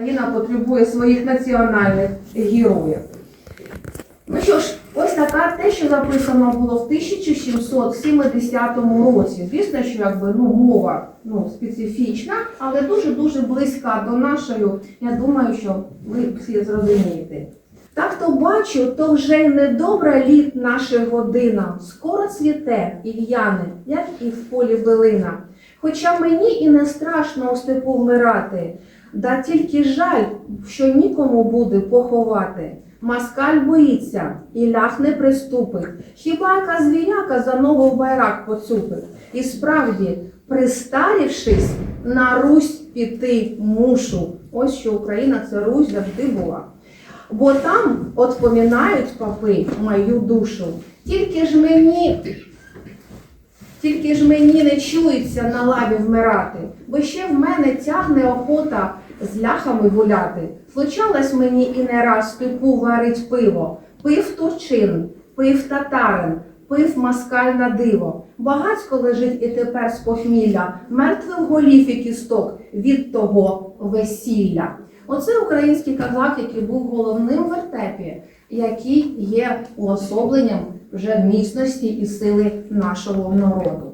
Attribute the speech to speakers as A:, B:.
A: Україна потребує своїх національних героїв. Ну що ж, ось така те, що записано було в 1770 році. Звісно, що якби ну мова ну специфічна, але дуже дуже близька до нашої. Я думаю, що ви всі зрозумієте. Так то бачу, то вже недобра літ наша година. Скоро цвіте і в'яне, як і в полі билина. Хоча мені і не страшно у степу вмирати, да тільки жаль, що нікому буде поховати. Маскаль боїться і лях не приступить. Хіба яка звіряка за ногу в байрак поцупить? І справді, пристарівшись, на Русь піти мушу. Ось що Україна це Русь завжди була. Бо там от помінають папи мою душу. Тільки ж мені, тільки ж мені не чується на лаві вмирати, бо ще в мене тягне охота з ляхами гуляти. Случалось мені і не раз в варить пиво, пив турчин, пив татарин, пив москаль на диво. Багацько лежить і тепер з похмілля, мертвих голів і кісток від того весілля. Оце український казак, який був головним в вертепі, який є уособленням вже міцності і сили нашого народу.